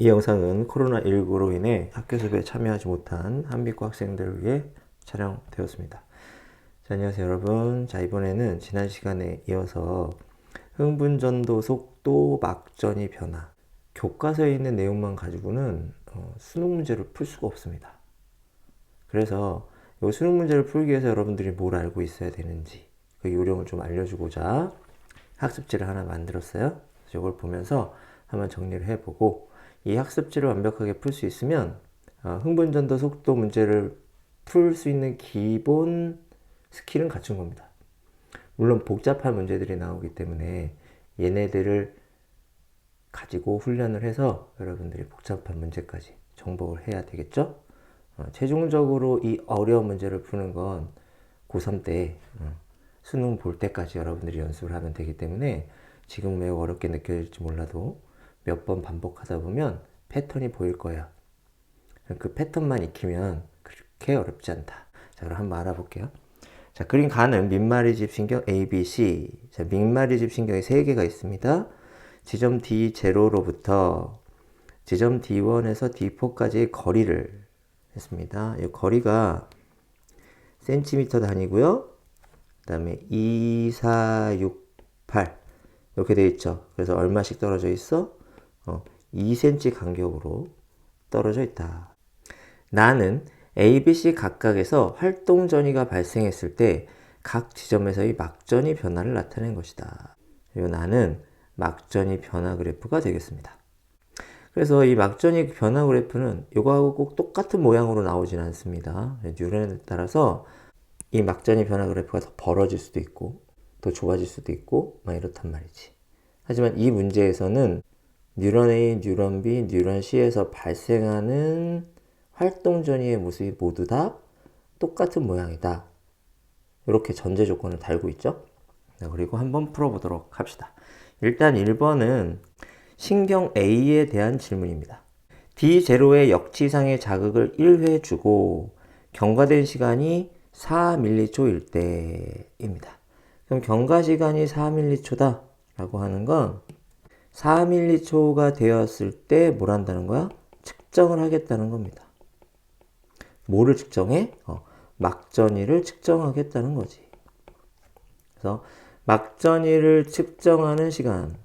이 영상은 코로나19로 인해 학교 수업에 참여하지 못한 한미과 학생들을 위해 촬영되었습니다. 자, 안녕하세요 여러분. 자, 이번에는 지난 시간에 이어서 흥분전도 속도 막전이 변화 교과서에 있는 내용만 가지고는 어, 수능 문제를 풀 수가 없습니다. 그래서 이 수능 문제를 풀기 위해서 여러분들이 뭘 알고 있어야 되는지 그 요령을 좀 알려주고자 학습지를 하나 만들었어요. 이걸 보면서 한번 정리를 해보고 이 학습지를 완벽하게 풀 수 있으면 어, 흥분전도 속도 문제를 풀 수 있는 기본 스킬은 갖춘 겁니다. 물론 복잡한 문제들이 나오기 때문에 얘네들을 가지고 훈련을 해서 여러분들이 복잡한 문제까지 정복을 해야 되겠죠? 어, 최종적으로 이 어려운 문제를 푸는 건 고3 때 어, 수능 볼 때까지 여러분들이 연습을 하면 되기 때문에 지금 매우 어렵게 느껴질지 몰라도 몇 번 반복하다 보면 패턴이 보일 거예요. 그 패턴만 익히면 그렇게 어렵지 않다. 자, 그럼 한번 알아볼게요. 자, 그림 가는 민마리 집 신경 A, B, C. 자, 민마리 집 신경이 세 개가 있습니다. 지점 D0로부터 지점 D1에서 D4까지의 거리를 했습니다. 이 거리가 센티미터 단위고요. 그다음에 2, 4, 6, 8 이렇게 되어 있죠. 그래서 얼마씩 떨어져 있어? 어, 2cm 간격으로 떨어져 있다. 나는 A, B, C 각각에서 활동 전이가 발생했을 때 각 지점에서의 막전이 변화를 나타낸 것이다. 이 나는 막전이 변화 그래프가 되겠습니다. 그래서 이 막전이 변화 그래프는 이거하고 꼭 똑같은 모양으로 나오진 않습니다. 뉴런에 따라서 이 막전이 변화 그래프가 더 벌어질 수도 있고 더 좁아질 수도 있고 막 이렇단 말이지. 하지만 이 문제에서는 뉴런 A, 뉴런 B, 뉴런 C에서 발생하는 활동 전이의 모습이 모두 다 똑같은 모양이다. 이렇게 전제 조건을 달고 있죠. 그리고 한번 풀어보도록 합시다. 일단 1번은 신경 A에 대한 질문입니다. D0의 역치상의 자극을 1회 주고 경과된 시간이 4mC일 때입니다. 그럼 경과 시간이 4mC다 라고 하는 건 4mC가 되었을 때 뭘 한다는 거야? 측정을 하겠다는 겁니다. 뭐를 측정해? 어, 막전이를 측정하겠다는 거지. 그래서 막전이를 측정하는 시간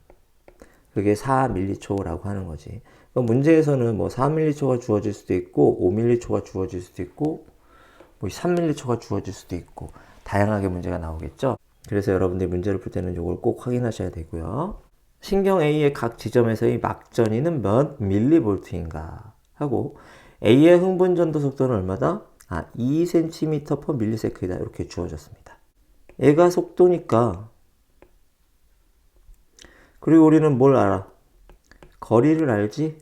그게 4mC라고 하는 거지. 문제에서는 뭐 4mC가 주어질 수도 있고 5mC가 주어질 수도 있고 뭐 3mC가 주어질 수도 있고 다양하게 문제가 나오겠죠. 그래서 여러분들이 문제를 풀 때는 이걸 꼭 확인하셔야 되고요. 신경 A의 각 지점에서의 막전이는 몇 밀리볼트인가 하고 A의 흥분 전도 속도는 얼마다? 아, 2cm per millisecond이다. 이렇게 주어졌습니다. 얘가 속도니까 그리고 우리는 뭘 알아? 거리를 알지?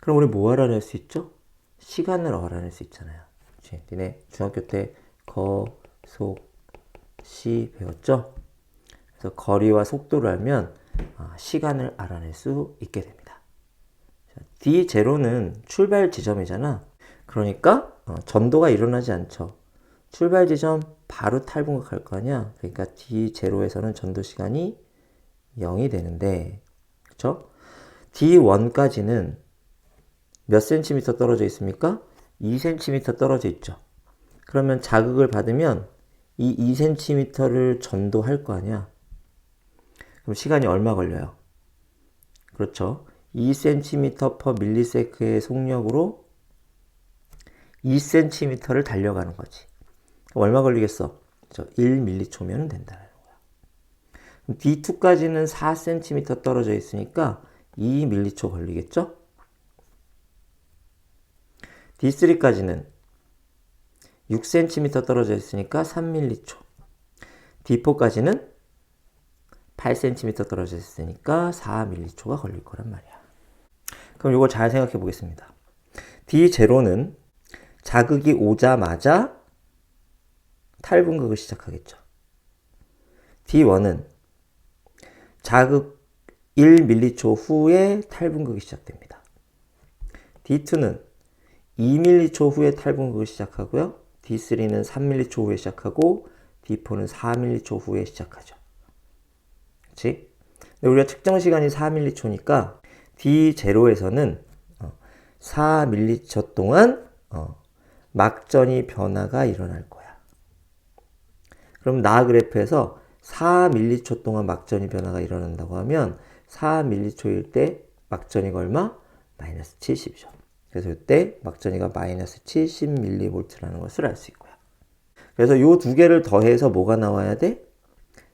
그럼 우리 뭐 알아낼 수 있죠? 시간을 알아낼 수 있잖아요. 그치? 니네 중학교 때 거, 속, 시 배웠죠? 그래서 거리와 속도를 알면 아, 시간을 알아낼 수 있게 됩니다. D0는 출발 지점이잖아. 그러니까 어, 전도가 일어나지 않죠. 출발 지점 바로 탈분극할 거 아니야. 그러니까 D0에서는 전도 시간이 0이 되는데 그쵸? D1까지는 몇 센티미터 떨어져 있습니까? 2cm 떨어져 있죠. 그러면 자극을 받으면 이 2cm를 전도할 거 아니야. 그럼 시간이 얼마 걸려요? 그렇죠. 2cm per millisecon드의 속력으로 2cm를 달려가는 거지. 얼마 걸리겠어? 저 1m초면 된다는 거야. D2까지는 4cm 떨어져 있으니까 2m초 걸리겠죠? D3까지는 6cm 떨어져 있으니까 3m초. D4까지는 8cm 떨어져 있으니까 4m초가 걸릴 거란 말이야. 그럼 이거 잘 생각해 보겠습니다. D0는 자극이 오자마자 탈분극을 시작하겠죠. D1은 자극 1m초 후에 탈분극이 시작됩니다. D2는 2m초 후에 탈분극을 시작하고요. D3는 3m초 후에 시작하고 D4는 4m초 후에 시작하죠. 그렇지? 근데 우리가 측정 시간이 4mC니까 D0에서는 4mC 동안 어, 막전이 변화가 일어날 거야. 그럼 나 그래프에서 4mC 동안 막전이 변화가 일어난다고 하면 4mC일 때 막전이가 얼마? 마이너스 70이죠. 그래서 이때 막전이가 마이너스 70mV라는 것을 알 수 있고요. 그래서 이 두 개를 더해서 뭐가 나와야 돼?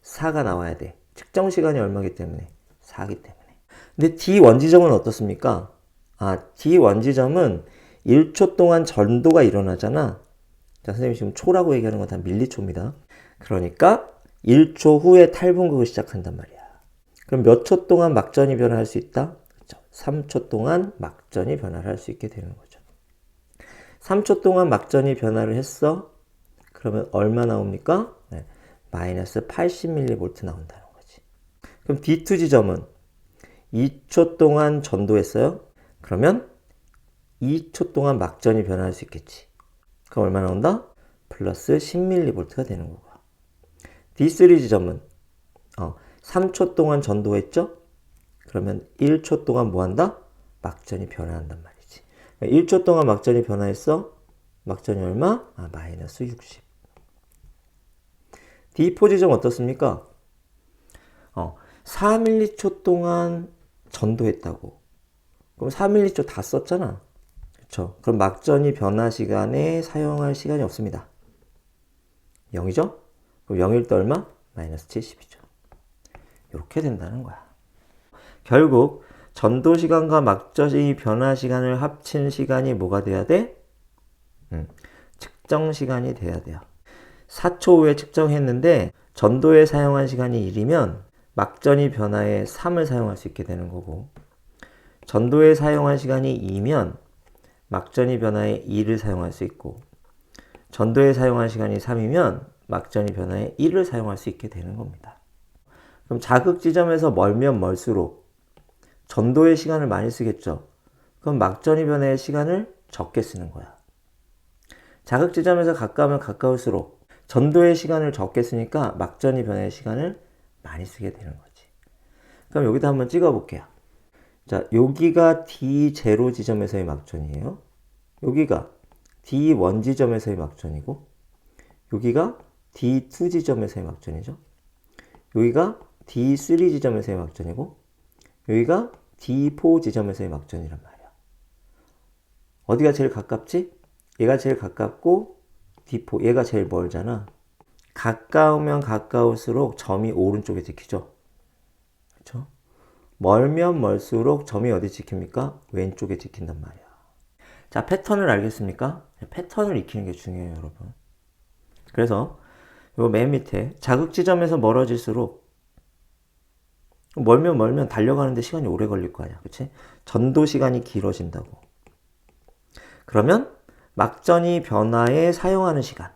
4가 나와야 돼. 측정 시간이 얼마기 때문에? 4기 때문에. 근데 D 원지점은 어떻습니까? 아, D 원지점은 1초 동안 전도가 일어나잖아. 자, 선생님 지금 초라고 얘기하는 건 다 밀리초입니다. 그러니까 1초 후에 탈분극을 시작한단 말이야. 그럼 몇 초 동안 막전이 변화할 수 있다? 그렇죠. 3초 동안 막전이 변화를 할 수 있게 되는 거죠. 3초 동안 막전이 변화를 했어? 그러면 얼마 나옵니까? 네, 마이너스 80mV 나온다는 거지. 그럼 D2 지점은 2초 동안 전도했어요? 그러면 2초 동안 막전이 변화할 수 있겠지. 그럼 얼마 나온다? 플러스 10mV가 되는 거고. D3 지점은 어, 3초 동안 전도했죠? 그러면 1초 동안 뭐 한다? 막전이 변화한단 말이지. 1초 동안 막전이 변화했어? 막전이 얼마? 아, 마이너스 60. D4 지점 어떻습니까? 어, 4m초 동안 전도했다고. 그럼 4m초 다 썼잖아. 그렇죠? 그럼 막전이 변화 시간에 사용할 시간이 없습니다. 0이죠? 그럼 0일 때 얼마? 마이너스 70이죠. 이렇게 된다는 거야. 결국 전도 시간과 막전이 변화 시간을 합친 시간이 뭐가 돼야 돼? 음, 측정 시간이 돼야 돼요. 4초 후에 측정했는데 전도에 사용한 시간이 1이면 막전이 변화에 3을 사용할 수 있게 되는 거고 전도에 사용한 시간이 2면 막전이 변화에 2를 사용할 수 있고 전도에 사용한 시간이 3이면 막전이 변화에 1을 사용할 수 있게 되는 겁니다. 그럼 자극 지점에서 멀면 멀수록 전도의 시간을 많이 쓰겠죠. 그럼 막전 이 변화의 시간을 적게 쓰는 거야. 자극 지점에서 가까우면 가까울수록 전도의 시간을 적게 쓰니까 막전 이 변화의 시간을 많이 쓰게 되는 거지. 그럼 여기다 한번 찍어 볼게요. 자, 여기가 D0 지점에서의 막전이에요. 여기가 D1 지점에서의 막전이고, 여기가 D2 지점에서의 막전이죠. 여기가 D3 지점에서의 막전이고, 여기가 D4 지점에서의 막전이란 말이야. 어디가 제일 가깝지? 얘가 제일 가깝고, D4, 얘가 제일 멀잖아. 가까우면 가까울수록 점이 오른쪽에 찍히죠. 그렇죠? 멀면 멀수록 점이 어디 찍힙니까? 왼쪽에 찍힌단 말이야. 자, 패턴을 알겠습니까? 패턴을 익히는 게 중요해요, 여러분. 그래서 요 맨 밑에 자극 지점에서 멀어질수록 멀면 멀면 달려가는데 시간이 오래 걸릴 거 아니야. 그치? 전도 시간이 길어진다고. 그러면 막전이 변화에 사용하는 시간.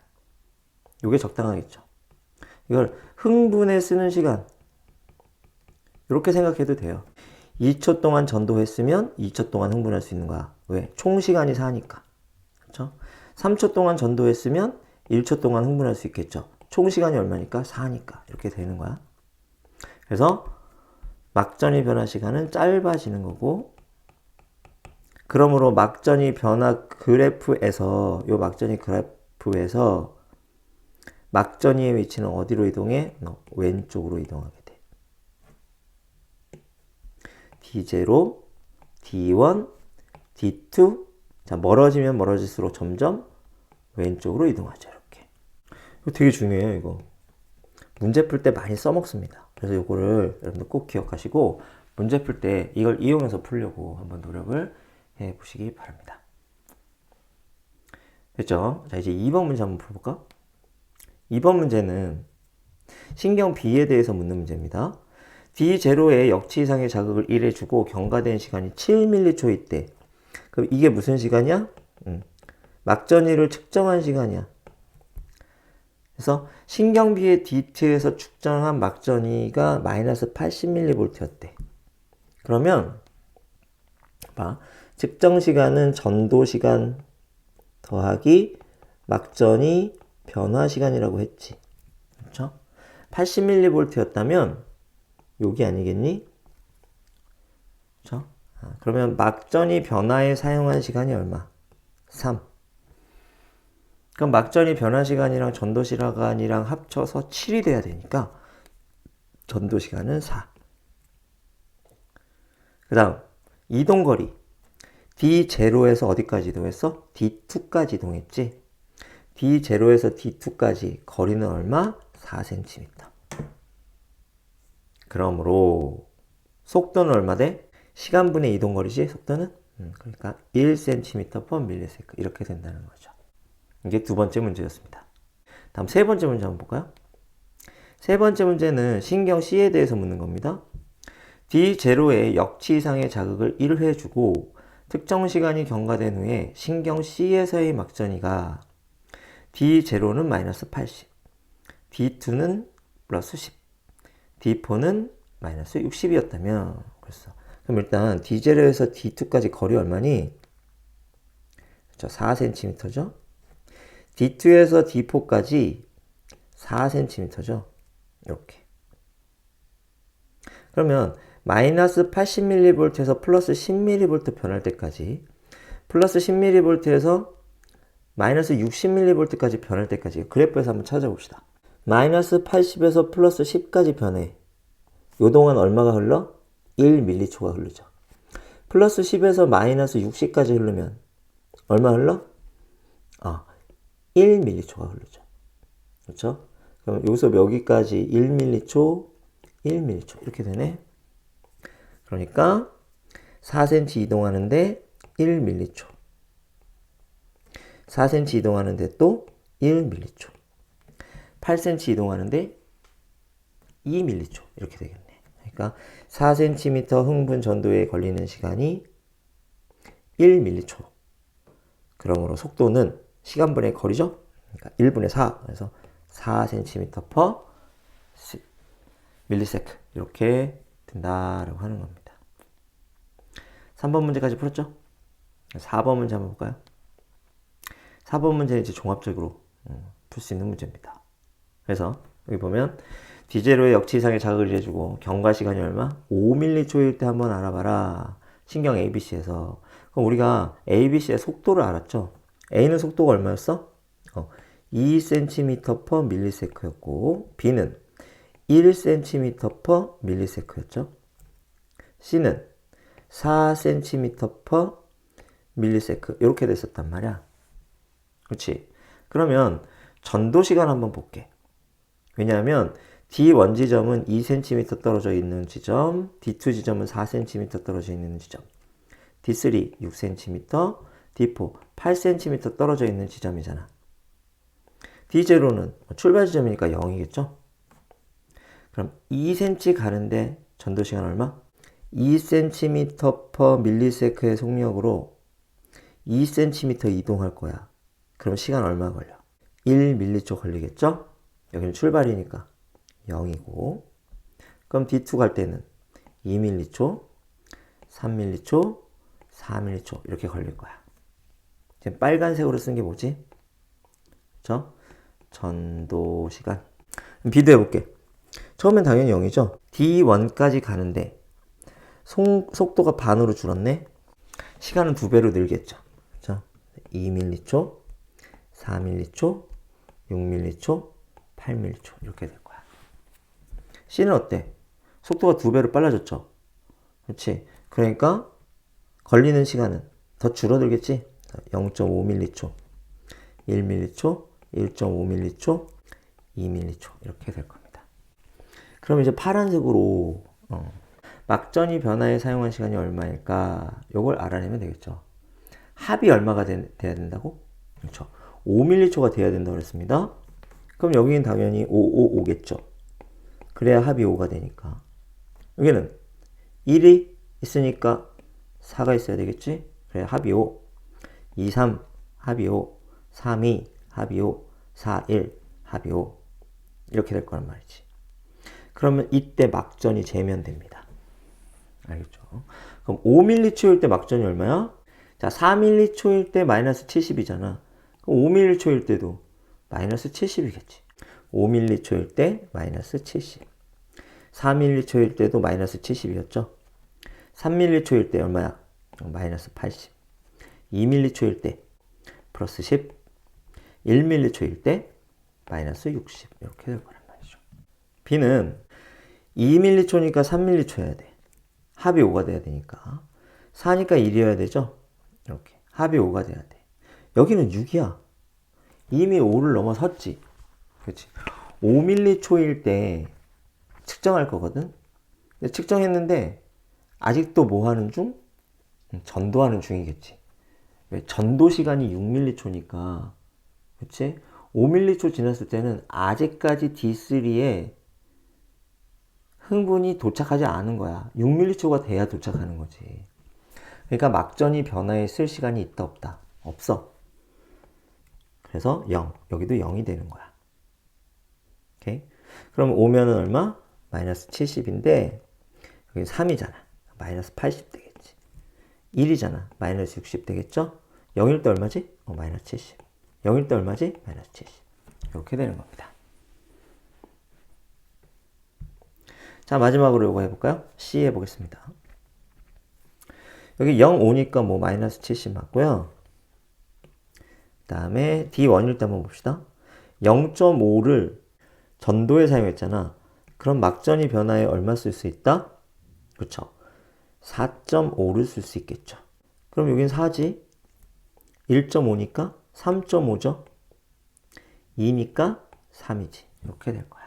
요게 적당하겠죠. 이걸 흥분에 쓰는 시간. 이렇게 생각해도 돼요. 2초 동안 전도했으면 2초 동안 흥분할 수 있는 거야. 왜? 총 시간이 4니까. 그렇죠? 3초 동안 전도했으면 1초 동안 흥분할 수 있겠죠. 총 시간이 얼마니까? 4니까. 이렇게 되는 거야. 그래서 막전이 변화 시간은 짧아지는 거고 그러므로 막전이 변화 그래프에서 요 막전이 그래프에서 막전이의 위치는 어디로 이동해? 왼쪽으로 이동하게 돼. D0, D1, D2. 자, 멀어지면 멀어질수록 점점 왼쪽으로 이동하죠. 이렇게. 되게 중요해요, 이거. 문제 풀 때 많이 써먹습니다. 그래서 이거를 여러분들 꼭 기억하시고 문제 풀 때 이걸 이용해서 풀려고 한번 노력을 해 보시기 바랍니다. 됐죠? 자, 이제 2번 문제 한번 풀어볼까? 2번 문제는 신경 B에 대해서 묻는 문제입니다. D0에 역치 이상의 자극을 1해 주고 경과된 시간이 7mC일 때 그럼 이게 무슨 시간이야? 음, 막전이를 측정한 시간이야. 그래서 신경 B의 D2에서 측정한 막전이가 마이너스 80mV였대. 그러면 봐. 측정 시간은 전도 시간 더하기 막전이 변화 시간이라고 했지. 그렇죠? 80mV였다면 여기 아니겠니? 그렇죠? 아, 그러면 막전이 변화에 사용한 시간이 얼마? 3. 그럼 막전이 변화 시간이랑 전도 시간이랑 합쳐서 7이 돼야 되니까 전도 시간은 4. 그 다음 이동거리 D0에서 어디까지 이동했어? D2까지 이동했지? D0에서 D2까지 거리는 얼마? 4cm. 그러므로 속도는 얼마 돼? 시간분의 이동거리지 속도는? 음, 그러니까 1cm per millisecond 이렇게 된다는 거죠. 이게 두 번째 문제였습니다. 다음 세 번째 문제 한번 볼까요? 세 번째 문제는 신경 C에 대해서 묻는 겁니다. D0의 역치 이상의 자극을 1회 주고 특정 시간이 경과된 후에 신경 C에서의 막전이가 D0는 마이너스 80, D2는 플러스 10, D4는 마이너스 60이었다면 그랬어. 그럼 일단 D0에서 D2까지 거리 얼마니? 그렇죠. 4cm죠. D2에서 D4까지 4cm죠. 이렇게. 그러면 마이너스 80mV에서 플러스 10mV 변할 때까지 플러스 10mV에서 마이너스 60mV까지 변할 때까지 그래프에서 한번 찾아봅시다. 마이너스 80에서 플러스 10까지 변해. 요 동안 얼마가 흘러? 1m초가 흐르죠. 플러스 10에서 마이너스 60까지 흐르면 얼마 흘러? 아, 1m초가 흐르죠. 그렇죠? 그럼 여기서 여기까지 1m초, 1m초 이렇게 되네. 그러니까 4cm 이동하는데 1m초. 4cm 이동하는데 또 1m초. 8cm 이동하는데 2m초 이렇게 되겠네. 그러니까 4cm 흥분 전도에 걸리는 시간이 1m초. 그러므로 속도는 시간분의 거리죠. 그러니까 1분의 4. 그래서 4cm per millisecond 이렇게 된다라고 하는 겁니다. 3번 문제까지 풀었죠? 4번 문제 한번 볼까요? 4번 문제는 이제 종합적으로 풀 수 있는 문제입니다. 그래서 여기 보면 디제로의 역치 이상의 자극을 해주고 경과 시간이 얼마? 5m초일 때 한번 알아봐라. 신경 ABC에서. 그럼 우리가 ABC의 속도를 알았죠? A는 속도가 얼마였어? 어, 2cm per millisecond였고 B는 1cm per millisecond였죠? C는 4cm per millisecond 이렇게 됐었단 말이야. 그렇지? 그러면 전도 시간 한번 볼게. 왜냐하면 D1 지점은 2cm 떨어져 있는 지점, D2 지점은 4cm 떨어져 있는 지점, D3 6cm, D4 8cm 떨어져 있는 지점이잖아. D0는 출발 지점이니까 0이겠죠? 그럼 2cm 가는데 전도 시간 얼마? 2cm per millisecond의 속력으로 2cm 이동할 거야. 그럼 시간 얼마 걸려? 1m초 걸리겠죠? 여기는 출발이니까 0이고 그럼 D2 갈 때는 2m초, 3m초, 4m초 이렇게 걸릴 거야. 지금 빨간색으로 쓴 게 뭐지? 그쵸? 전도 시간. 비교해 볼게. 처음엔 당연히 0이죠. D1까지 가는데 속, 속도가 반으로 줄었네. 시간은 두 배로 늘겠죠. 그쵸? 2m초, 4m초, 6m초, 8m초 이렇게 될 거야. C는 어때? 속도가 두 배로 빨라졌죠. 그렇지? 그러니까 걸리는 시간은 더 줄어들겠지? 0.5m초, 1m초, 1.5m초, 2m초 이렇게 될 겁니다. 그럼 이제 파란색으로 어, 막전이 변화에 사용한 시간이 얼마일까? 이걸 알아내면 되겠죠. 합이 얼마가 되, 돼야 된다고? 그렇죠. 5m초가 돼야 된다고 그랬습니다. 그럼 여기는 당연히 5, 5, 5겠죠. 그래야 합이 5가 되니까. 여기는 1이 있으니까 4가 있어야 되겠지? 그래 합이 5. 2, 3 합이 5. 3, 2 합이 5. 4, 1 합이 5. 이렇게 될 거란 말이지. 그러면 이때 막전이 재면 됩니다. 알겠죠? 그럼 5m초일 때 막전이 얼마야? 자, 4m초일 때 마이너스 70이잖아. 그럼 5m초일 때도 마이너스 70이겠지. 5m초일 때 마이너스 70. 4mH일 때도 마이너스 70이었죠. 3mH일 때 얼마야? 어, 마이너스 80. 2mH일 때 플러스 10. 1mH일 때 마이너스 60. 이렇게 될 거란 말이죠. B는 2mH니까 3mH여야 돼. 합이 5가 돼야 되니까. 4니까 1이어야 되죠? 이렇게. 합이 5가 돼야 돼. 여기는 6이야. 이미 5를 넘어섰지. 그렇지. 5m초일 때 측정할 거거든. 측정했는데 아직도 뭐 하는 중? 음, 전도하는 중이겠지. 왜? 전도 시간이 6m초니까. 그렇지? 5m초 지났을 때는 아직까지 D3에 흥분이 도착하지 않은 거야. 6m초가 돼야 도착하는 거지. 그러니까 막전이 변화에 쓸 시간이 있다 없다? 없어. 그래서 0. 여기도 0이 되는 거야. 오케이? 그럼 5면은 얼마? 마이너스 70인데 여기 3이잖아. 마이너스 80 되겠지. 1이잖아. 마이너스 60 되겠죠? 0일 때 얼마지? 어, 마이너스 70. 0일 때 얼마지? 마이너스 70. 이렇게 되는 겁니다. 자, 마지막으로 이거 해볼까요? C 해보겠습니다. 여기 0, 5니까 뭐 마이너스 70 맞고요. 그 다음에 D1일 때 한번 봅시다. 0.5를 전도에 사용했잖아. 그럼 막전이 변화에 얼마 쓸 수 있다? 그렇죠. 4.5를 쓸 수 있겠죠. 그럼 여긴 4지. 1.5니까 3.5죠. 2니까 3이지. 이렇게 될 거야.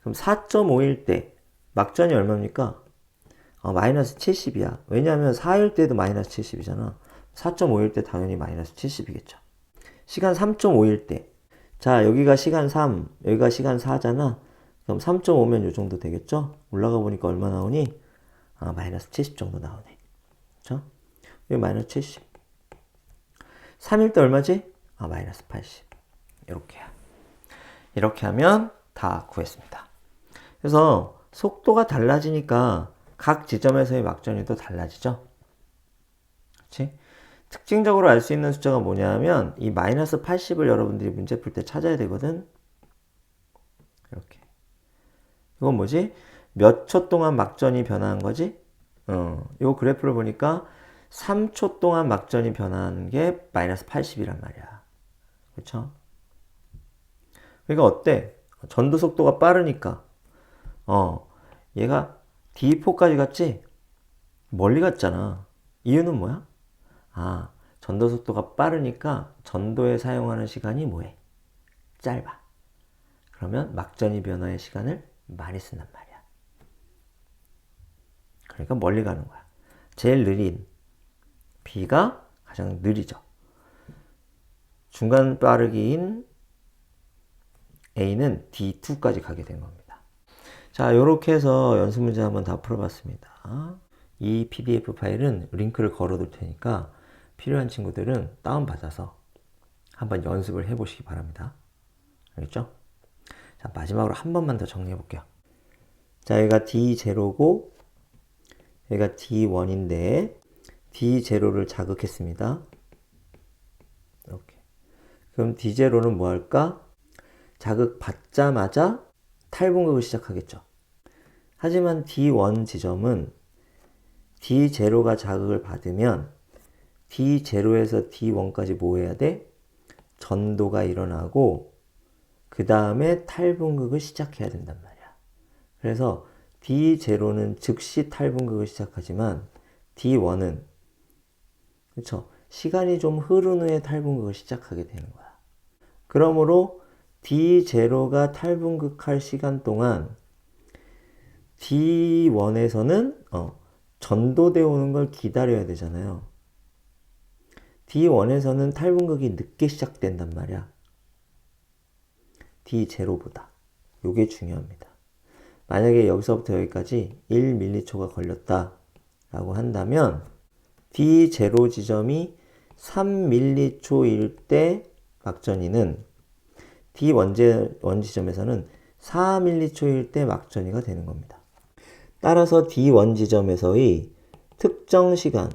그럼 4.5일 때 막전이 얼마입니까? 어, 마이너스 70이야. 왜냐하면 4일 때도 마이너스 70이잖아. 4.5일 때 당연히 마이너스 70이겠죠. 시간 3.5일 때. 자, 여기가 시간 3, 여기가 시간 4잖아. 그럼 3.5면 요 정도 되겠죠? 올라가 보니까 얼마 나오니? 아, 마이너스 70 정도 나오네. 그쵸? 여기 마이너스 70. 3일 때 얼마지? 아, 마이너스 80. 이렇게야. 이렇게 하면 다 구했습니다. 그래서 속도가 달라지니까 각 지점에서의 막전이 또 달라지죠. 그렇지? 특징적으로 알 수 있는 숫자가 뭐냐면 이 마이너스 80을 여러분들이 문제 풀 때 찾아야 되거든. 이렇게. 이건 뭐지? 몇 초 동안 막전이 변화한 거지? 어, 요 그래프를 보니까 3초 동안 막전이 변화하는 게 마이너스 80이란 말이야. 그렇죠? 그러니까 어때? 전도 속도가 빠르니까 어, 얘가 D4까지 갔지? 멀리 갔잖아. 이유는 뭐야? 아, 전도 속도가 빠르니까 전도에 사용하는 시간이 뭐해? 짧아. 그러면 막전이 변화의 시간을 많이 쓴단 말이야. 그러니까 멀리 가는 거야. 제일 느린 B가 가장 느리죠. 중간 빠르기인 A는 D2까지 가게 된 겁니다. 자, 이렇게 해서 연습 문제 한번 다 풀어봤습니다. 이 PDF 파일은 링크를 걸어 둘 테니까 필요한 친구들은 다운받아서 한번 연습을 해보시기 바랍니다. 알겠죠? 자, 마지막으로 한 번만 더 정리해 볼게요. 자, 여기가 D0고, 여기가 D1인데, D0를 자극했습니다. 이렇게. 그럼 D0는 뭐 할까? 자극 받자마자 탈분극을 시작하겠죠. 하지만 D1 지점은 D0가 자극을 받으면 D0에서 D1까지 뭐 해야 돼? 전도가 일어나고 그 다음에 탈분극을 시작해야 된단 말이야. 그래서 D0는 즉시 탈분극을 시작하지만 D1은 그렇죠. 시간이 좀 흐른 후에 탈분극을 시작하게 되는 거야. 그러므로 D0가 탈분극할 시간 동안 D1에서는 어, 전도되어 오는 걸 기다려야 되잖아요. D1에서는 탈분극이 늦게 시작된단 말이야. D0보다. 이게 중요합니다. 만약에 여기서부터 여기까지 1m초가 걸렸다 라고 한다면 D0 지점이 3m초일 때 막전이는 D1 지점에서는 4m초일 때 막전이가 되는 겁니다. 따라서 D1 지점에서의 특정 시간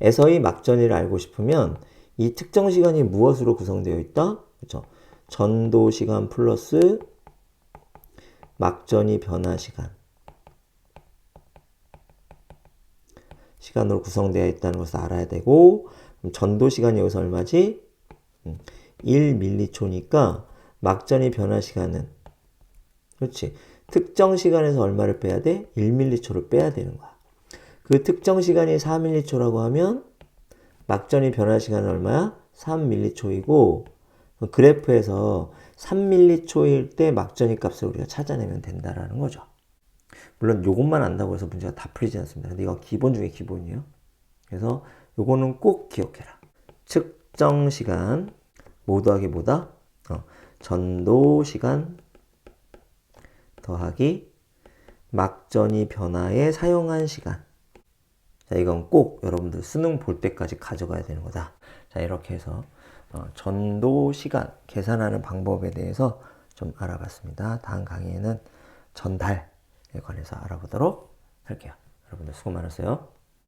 에서의 막전이를 알고 싶으면 이 특정 시간이 무엇으로 구성되어 있다? 그렇죠. 전도 시간 플러스 막전이 변화 시간. 시간으로 구성되어 있다는 것을 알아야 되고 전도 시간이 여기서 얼마지? 음, 1밀리초니까 막전이 변화 시간은 그렇지. 특정 시간에서 얼마를 빼야 돼? 1밀리초를 빼야 되는 거야. 그 특정 시간이 4밀리초라고 하면 막전이 변화 시간은 얼마야? 3밀리초이고 그래프에서 3밀리초일 때 막전이 값을 우리가 찾아내면 된다라는 거죠. 물론 이것만 안다고 해서 문제가 다 풀리지 않습니다. 근데 이거 기본 중에 기본이에요. 그래서 요거는 꼭 기억해라. 측정 시간 뭐 더하기 뭐다? 어, 전도 시간 더하기 막전이 변화에 사용한 시간. 자, 이건 꼭 여러분들 수능 볼 때까지 가져가야 되는 거다. 자, 이렇게 해서 어, 전도 시간 계산하는 방법에 대해서 좀 알아봤습니다. 다음 강의에는 전달에 관해서 알아보도록 할게요. 여러분들 수고 많으세요.